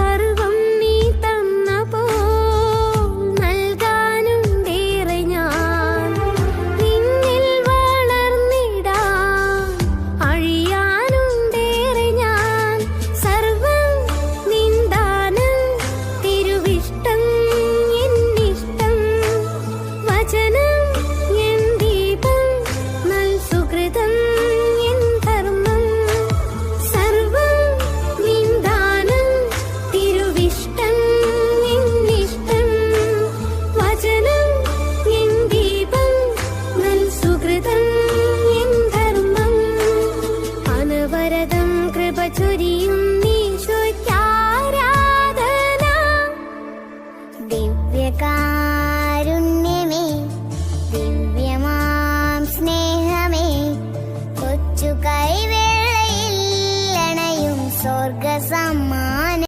சருக ചൊരിയും നീശോയ്ക്കാരാധന ദിവ്യകാരുണ്യമേ ദിവ്യമാം സ്നേഹമേ കൊച്ചു കൈവേളയിൽ അണയും സ്വർഗസമ്മാന